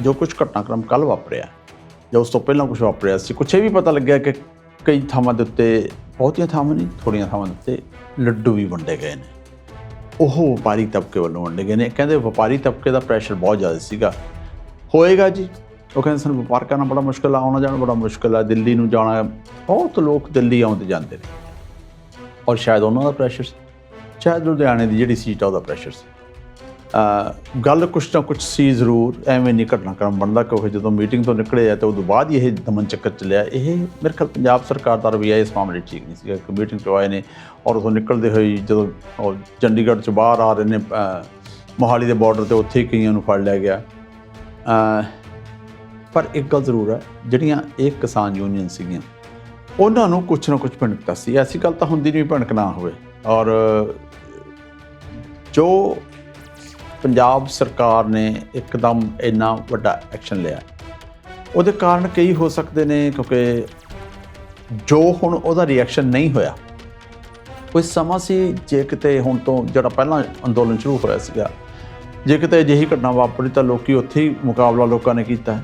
ਜੋ ਕੁਝ ਘਟਨਾਕ੍ਰਮ ਕੱਲ ਵਾਪਰਿਆ ਜਾਂ ਉਸ ਤੋਂ ਪਹਿਲਾਂ ਕੁਝ ਵਾਪਰਿਆ ਸੀ, ਕੁਛ ਇਹ ਵੀ ਪਤਾ ਲੱਗਿਆ ਕਿ ਕਈ ਥਾਵਾਂ ਦੇ ਉੱਤੇ, ਬਹੁਤੀਆਂ ਥਾਵਾਂ ਨਹੀਂ ਥੋੜੀਆਂ ਥਾਵਾਂ ਦੇ ਉੱਤੇ ਲੱਡੂ ਵੀ ਵੰਡੇ ਗਏ ਨੇ। ਉਹ ਵਪਾਰੀ ਤਬਕੇ ਵੱਲੋਂ ਵੰਡੇ ਗਏ ਨੇ। ਕਹਿੰਦੇ ਵਪਾਰੀ ਤਬਕੇ ਦਾ ਪ੍ਰੈਸ਼ਰ ਬਹੁਤ ਜ਼ਿਆਦਾ ਸੀਗਾ। ਹੋਏਗਾ ਜੀ। ਉਹ ਕਹਿੰਦੇ ਸਾਨੂੰ ਵਪਾਰ ਕਰਨਾ ਬੜਾ ਮੁਸ਼ਕਲ ਆ, ਆਉਣਾ ਜਾਣਾ ਬੜਾ ਮੁਸ਼ਕਲ ਆ, ਦਿੱਲੀ ਨੂੰ ਜਾਣਾ ਬਹੁਤ ਲੋਕ ਦਿੱਲੀ ਆਉਂਦੇ ਜਾਂਦੇ ਨੇ। ਔਰ ਸ਼ਾਇਦ ਉਹਨਾਂ ਦਾ ਪ੍ਰੈਸ਼ਰ ਸੀ। ਸ਼ਾਇਦ ਲੁਧਿਆਣੇ ਦੀ ਜਿਹੜੀ ਸੀਟ ਆ ਉਹਦਾ ਪ੍ਰੈਸ਼ਰ ਸੀ। ਗੱਲ ਕੁਛ ਨਾ ਕੁਛ ਸੀ ਜ਼ਰੂਰ, ਐਵੇਂ ਨਹੀਂ ਘਟਨਾਕ੍ਰਮ ਬਣਦਾ ਕਿਉਂਕਿ ਜਦੋਂ ਮੀਟਿੰਗ ਤੋਂ ਨਿਕਲੇ ਆ ਤਾਂ ਉਦੋਂ ਬਾਅਦ ਹੀ ਇਹ ਦਮਨ ਚੱਕਰ ਚੱਲਿਆ। ਇਹ ਮੇਰੇ ਖਿਆਲ ਪੰਜਾਬ ਸਰਕਾਰ ਦਾ ਰਵੱਈਆ ਇਸ ਮਾਮਲੇ 'ਚ ਠੀਕ ਨਹੀਂ ਸੀਗਾ ਕਿ ਮੀਟਿੰਗ ਤੋਂ ਆਏ ਨੇ ਔਰ ਉਦੋਂ ਨਿਕਲਦੇ ਹੋਏ ਜਦੋਂ ਉਹ ਚੰਡੀਗੜ੍ਹ 'ਚ ਬਾਹਰ ਆ ਰਹੇ ਨੇ ਮੋਹਾਲੀ ਦੇ ਬਾਰਡਰ ਤੇ ਉੱਥੇ ਹੀ ਕਈਆਂ ਨੂੰ ਫੜ ਲਿਆ ਗਿਆ। ਪਰ ਇੱਕ ਗੱਲ ਜ਼ਰੂਰ ਹੈ, ਜਿਹੜੀਆਂ ਇਹ ਕਿਸਾਨ ਯੂਨੀਅਨ ਸੀਗੀਆਂ, ਉਹਨਾਂ ਨੂੰ ਕੁਛ ਨਾ ਕੁਛ ਭਿਣਕਤਾ ਸੀ। ਐਸੀ ਗੱਲ ਤਾਂ ਹੁੰਦੀ ਨਹੀਂ ਭਿਣਕ ਨਾ ਹੋਵੇ। ਔਰ ਜੋ ਪੰਜਾਬ ਸਰਕਾਰ ਨੇ ਇੱਕਦਮ ਇੰਨਾ ਵੱਡਾ ਐਕਸ਼ਨ ਲਿਆ। ਉਹਦੇ ਕਾਰਨ ਕਈ ਹੋ ਸਕਦੇ ਨੇ ਕਿਉਂਕਿ ਜੋ ਹੁਣ ਉਹਦਾ ਰਿਐਕਸ਼ਨ ਨਹੀਂ ਹੋਇਆ। ਕੋਈ ਸਮਾਂ ਸੀ ਜੇ ਕਿਤੇ ਹੁਣ ਤੋਂ ਜਿਹੜਾ ਪਹਿਲਾਂ ਅੰਦੋਲਨ ਸ਼ੁਰੂ ਹੋ ਰਿਹਾ ਸੀਗਾ, ਜੇ ਕਿਤੇ ਅਜਿਹੀ ਘਟਨਾ ਵਾਪਰੀ ਤਾਂ ਲੋਕੀ ਉੱਥੇ ਹੀ ਮੁਕਾਬਲਾ ਲੋਕਾਂ ਨੇ ਕੀਤਾ।